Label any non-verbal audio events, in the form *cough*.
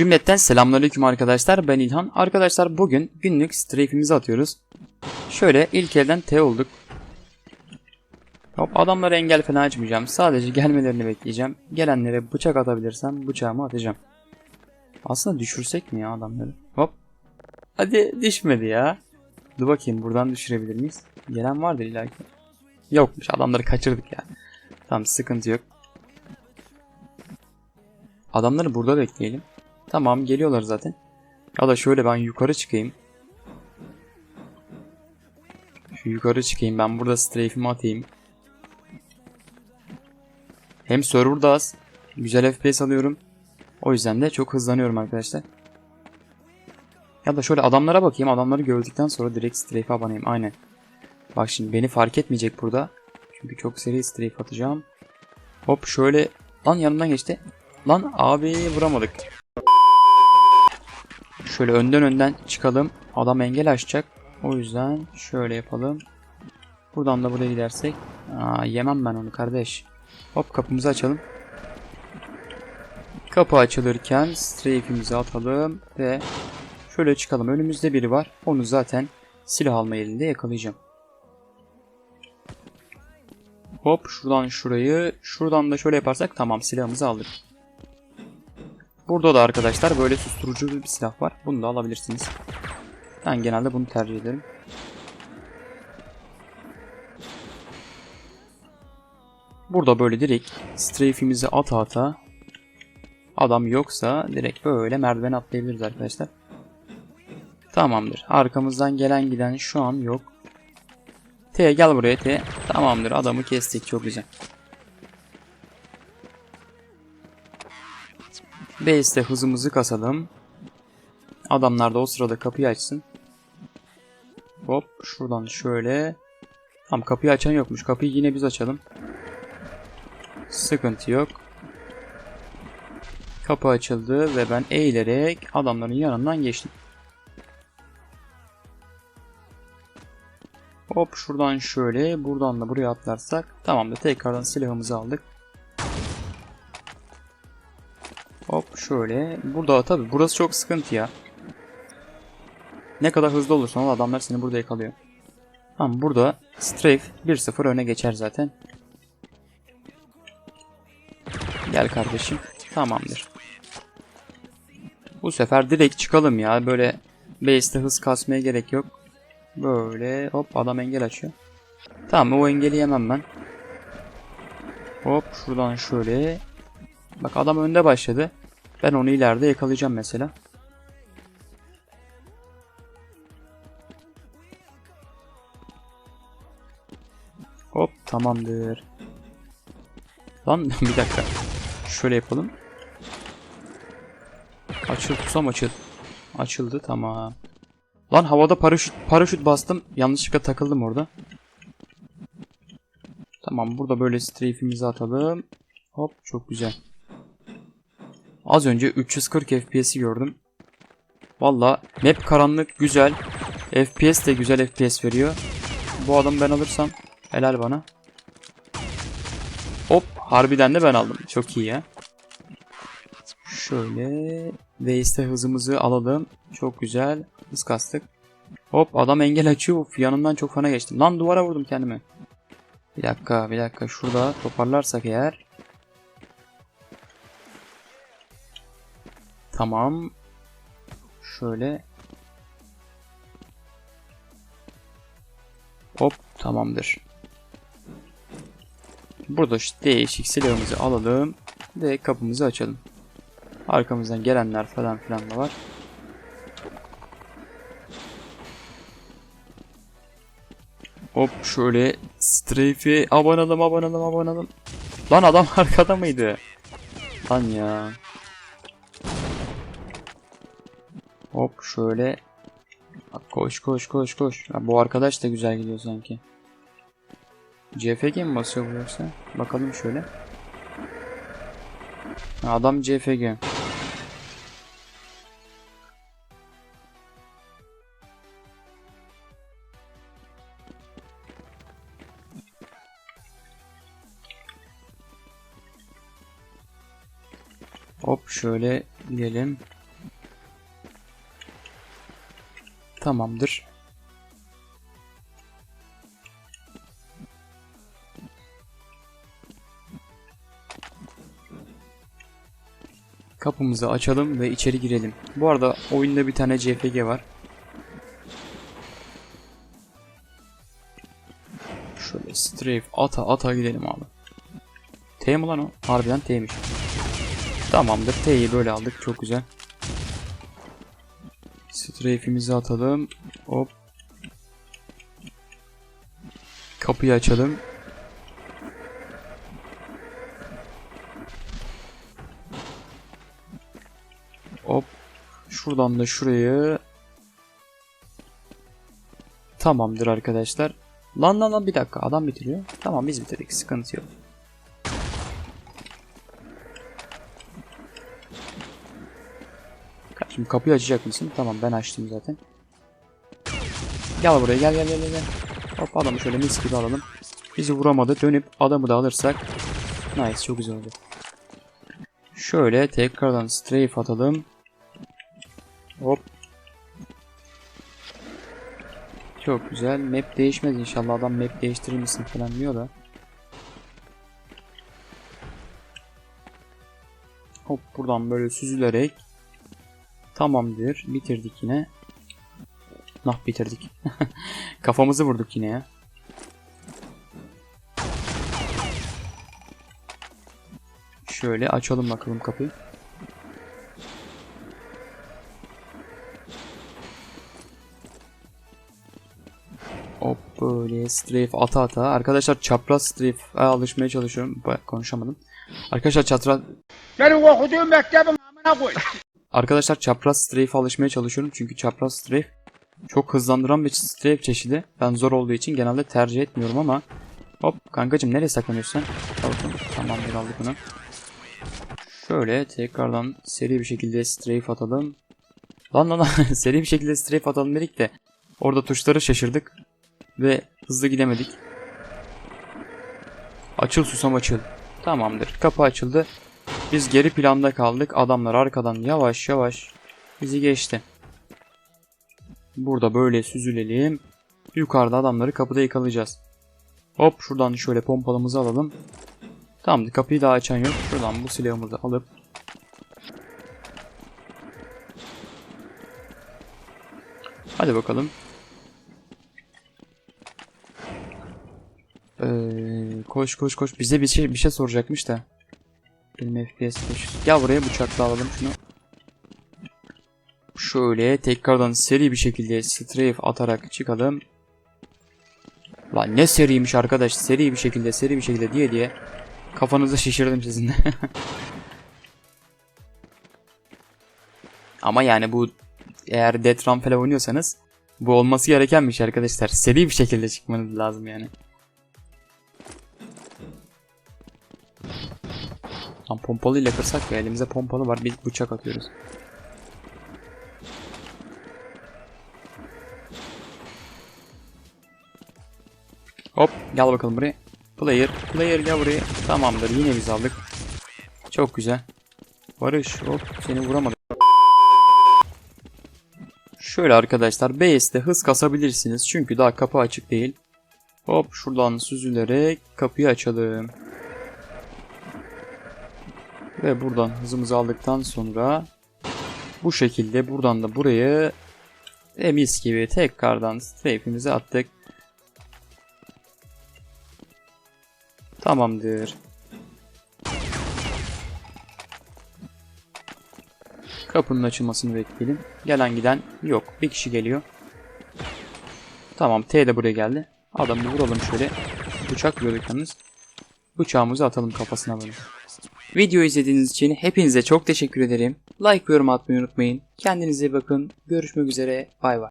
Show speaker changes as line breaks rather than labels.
Cümletten selamünaleyküm arkadaşlar. Ben İlhan. Arkadaşlar bugün günlük strafe'imizi atıyoruz. Şöyle ilk elden T olduk. Hop adamlara engel falan açmayacağım. Sadece gelmelerini bekleyeceğim. Gelenlere bıçak atabilirsem bıçağımı atacağım. Aslında düşürsek mi ya adamları? Hop. Hadi düşmedi ya. Dur bakayım buradan düşürebilir miyiz? Gelen vardır illaki. Yokmuş adamları kaçırdık ya. Tamam sıkıntı yok. Adamları burada bekleyelim. Tamam geliyorlar zaten. Ya da şöyle ben yukarı çıkayım. Şu yukarı çıkayım ben burada strafe'imi atayım. Hem server'da az. Güzel FPS alıyorum. O yüzden de çok hızlanıyorum arkadaşlar. Ya da şöyle adamlara bakayım. Adamları gördükten sonra direkt strafe'e abanayım. Aynen. Bak şimdi beni fark etmeyecek burada. Çünkü çok seri strafe atacağım. Hop şöyle. Lan yanımdan geçti. Lan abi vuramadık. Şöyle önden önden çıkalım. Adam engel açacak. O yüzden şöyle yapalım. Buradan da buraya gidersek. Aa, yemem ben onu kardeş. Hop kapımızı açalım. Kapı açılırken strafe'imizi atalım ve şöyle çıkalım. Önümüzde biri var. Onu zaten silah alma elinde yakalayacağım. Hop şuradan şurayı, şuradan da şöyle yaparsak tamam silahımızı aldık. Burada da arkadaşlar böyle susturucu bir silah var. Bunu da alabilirsiniz. Ben genelde bunu tercih ederim. Burada böyle direkt strafe'imizi ata ata adam yoksa direkt böyle merdiven atlayabiliriz arkadaşlar. Tamamdır. Arkamızdan gelen giden şu an yok. T gel buraya T. Tamamdır adamı kestik çok güzel. Base'de hızımızı kasalım. Adamlar da o sırada kapıyı açsın. Hop şuradan şöyle. Tam kapıyı açan yokmuş. Kapıyı yine biz açalım. Sıkıntı yok. Kapı açıldı ve ben eğilerek adamların yanından geçtim. Hop şuradan şöyle buradan da buraya atlarsak tamamdır tekrardan silahımızı aldık. Şöyle. Burada tabi burası çok sıkıntı ya. Ne kadar hızlı olursan ol adamlar seni burada yakalıyor. Tamam burada Strafe 1-0 öne geçer zaten. Gel kardeşim. Tamamdır. Bu sefer direkt çıkalım ya. Böyle base'te hız kasmaya gerek yok. Böyle hop adam engel açıyor. Tamam o engeli yemem ben. Hop şuradan şöyle. Bak adam önde başladı. Ben onu ileride yakalayacağım mesela. Hop tamamdır. Lan *laughs* bir dakika. Şöyle yapalım. Açıl tusam açıl. Açıldı tamam. Lan havada paraşüt paraşüt bastım. Yanlışlıkla takıldım orada. Tamam burada böyle strafe'imizi atalım. Hop çok güzel. Az önce 340 FPS'i gördüm. Valla map karanlık güzel. FPS de güzel FPS veriyor. Bu adamı ben alırsam helal bana. Hop harbiden de ben aldım. Çok iyi ya. Şöyle Waste'e hızımızı alalım. Çok güzel. Hız kastık. Hop adam engel açıyor. Uf, yanından çok fana geçtim. Lan duvara vurdum kendimi. Bir dakika bir dakika. Şurada toparlarsak eğer. Tamam. Şöyle. Hop tamamdır. Burada şu değişik silahımızı alalım ve kapımızı açalım. Arkamızdan gelenler falan filan da var. Hop şöyle strafe'e abanalım abanalım abanalım. Lan adam *laughs* arkada mıydı? Lan ya. Hop şöyle. Bak koş koş koş koş. Ya bu arkadaş da güzel gidiyor sanki. CFG mi basıyor bu yoksa? Bakalım şöyle. Adam CFG. Hop şöyle gidelim. Tamamdır. Kapımızı açalım ve içeri girelim. Bu arada oyunda bir tane CFG var. Şöyle strafe ata ata gidelim abi. T mi lan o? Harbiden T'ymiş. Tamamdır. T'yi böyle aldık. Çok güzel. Strafe'imizi atalım. Hop. Kapıyı açalım. Hop. Şuradan da şurayı. Tamamdır arkadaşlar. Lan lan lan bir dakika adam bitiriyor. Tamam biz bitirdik sıkıntı yok. Şimdi kapıyı açacak mısın? Tamam ben açtım zaten. Gel buraya gel gel gel gel. Hop adamı şöyle mis gibi alalım. Bizi vuramadı. Dönüp adamı da alırsak. Nice çok güzel oldu. Şöyle tekrardan strafe atalım. Hop. Çok güzel. Map değişmez inşallah. Adam map değiştirir misin falan diyor da. Hop buradan böyle süzülerek Tamamdır. Bitirdik yine. Nah bitirdik. *laughs* Kafamızı vurduk yine ya. Şöyle açalım bakalım kapıyı. Hop böyle strafe ata ata. Arkadaşlar çapraz strafe alışmaya çalışıyorum. Konuşamadım. Arkadaşlar çapraz
Benim okuduğum mektebin amına koy.
Arkadaşlar çapraz strafe alışmaya çalışıyorum çünkü çapraz strafe çok hızlandıran bir strafe çeşidi. Ben zor olduğu için genelde tercih etmiyorum ama Hop kankacım nereye saklanıyorsun sen? Tamamdır aldık bunu. Şöyle tekrardan seri bir şekilde strafe atalım. Lan lan lan *laughs* seri bir şekilde strafe atalım dedik de orada tuşları şaşırdık ve hızlı gidemedik. Açıl susam açıl. Tamamdır kapı açıldı. Biz geri planda kaldık. Adamlar arkadan yavaş yavaş bizi geçti. Burada böyle süzülelim. Yukarıda adamları kapıda yakalayacağız. Hop şuradan şöyle pompalımızı alalım. Tamamdır kapıyı daha açan yok. Şuradan bu silahımızı alıp Hadi bakalım. Ee, koş koş koş. Bize bir şey bir şey soracakmış da. Benim FPS 500. Gel buraya bıçakla alalım şunu. Şöyle tekrardan seri bir şekilde strafe atarak çıkalım. Lan ne seriymiş arkadaş. Seri bir şekilde seri bir şekilde diye diye. Kafanızı şişirdim sizinle. *laughs* Ama yani bu eğer Death Run falan oynuyorsanız bu olması gerekenmiş arkadaşlar. Seri bir şekilde çıkmanız lazım yani. Tam pompalı ile kırsak ya elimize pompalı var bir bıçak atıyoruz. Hop gel bakalım buraya. Player, player gel buraya. Tamamdır yine biz aldık. Çok güzel. Barış hop seni vuramadım. Şöyle arkadaşlar base'de hız kasabilirsiniz çünkü daha kapı açık değil. Hop şuradan süzülerek kapıyı açalım. Ve buradan hızımızı aldıktan sonra bu şekilde buradan da buraya ve mis gibi tekrardan strafe'imizi attık. Tamamdır. Kapının açılmasını bekleyelim. Gelen giden yok. Bir kişi geliyor. Tamam T de buraya geldi. Adamı vuralım şöyle. Bıçak yiyorduk yalnız. Bıçağımızı atalım kafasına böyle. Video izlediğiniz için hepinize çok teşekkür ederim. Like ve yorum atmayı unutmayın. Kendinize bakın. Görüşmek üzere. Bay bay.